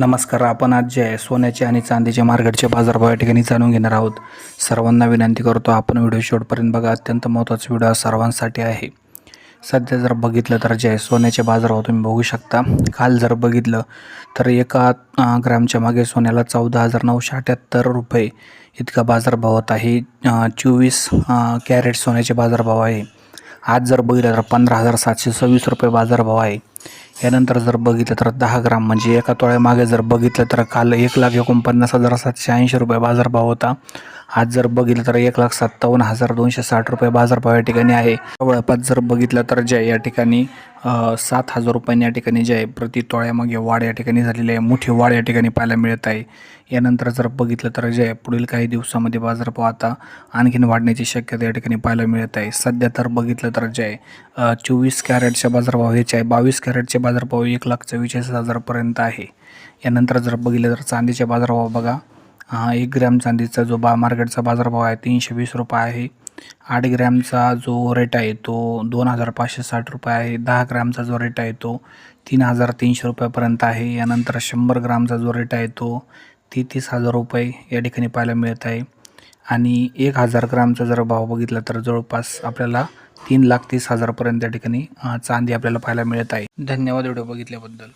नमस्कार आपण आज जे आहे सोन्याचे आणि चांदीचे मार्केटचे बाजारभाव या ठिकाणी जाणून घेणार आहोत. सर्वांना विनंती करतो आपण व्हिडिओ शेवटपर्यंत बघा. अत्यंत महत्त्वाचा व्हिडिओ सर्वांसाठी आहे. सध्या जर बघितलं तर जे आहे सोन्याचे बाजारभाव तुम्ही बघू शकता. काल जर बघितलं तर एका ग्रॅमच्या मागे सोन्याला चौदा हजार नऊशे अठ्ठ्याहत्तर रुपये इतका बाजारभाव होत. आहे चोवीस कॅरेट सोन्याचे बाजारभाव आहे. आज जर बघितलं तर पंधरा हजार सातशे सव्वीस रुपये बाजारभाव आहे. यानंतर जर बघितलं तर दहा ग्राम म्हणजे एका तोळ्यामागे जर बघितलं तर काल एक लाख एकोणपन्नास हजार सातशे ऐंशी रुपये बाजारभाव होता. आज जर बघितलं तर एक लाख सत्तावन्न हजार दोनशे साठ रुपये बाजारभाव या ठिकाणी आहे. जवळपास जर बघितलं तर जय या ठिकाणी सात हजार रुपयांनी या ठिकाणी जे आहे प्रति तोळ्यामागे वाढ या ठिकाणी झालेली आहे. मोठी वाढ या ठिकाणी पाहायला मिळत आहे. यानंतर जर बघितलं तर जे आहे पुढील काही दिवसामध्ये बाजारभाव आता आणखीन वाढण्याची शक्यता या ठिकाणी पाहायला मिळत आहे. सध्या तर बघितलं तर जे आहे चोवीस कॅरेटच्या बाजारभाव हेचे आहे. बावीस कॅरेटचे बाजारभाव एक लाख चव्वेचाळीस हजारपर्यंत आहे. यानंतर जर बघितलं तर चांदीचे बाजारभाव बघा. एक ग्रॅम चांदीचा जो बा मार्केटचा बाजारभाव आहे तीनशे वीस रुपये आहे. आठ ग्रॅमचा जो रेट आहे तो दोन हजार पाचशे साठ रुपये आहे. दहा ग्रॅमचा जो रेट आहे तो तीन हजार तीनशे रुपयापर्यंत आहे. यानंतर शंभर ग्रामचा जो रेट आहे तो तेहतीस हजार रुपये या ठिकाणी पाहायला मिळत आहे. आणि एक हजार ग्रामचा जर भाव बघितला तर जवळपास आपल्याला तीन लाख तीस हजारपर्यंत या ठिकाणी चांदी आपल्याला पाहायला मिळत आहे. धन्यवाद व्हिडिओ बघितल्याबद्दल.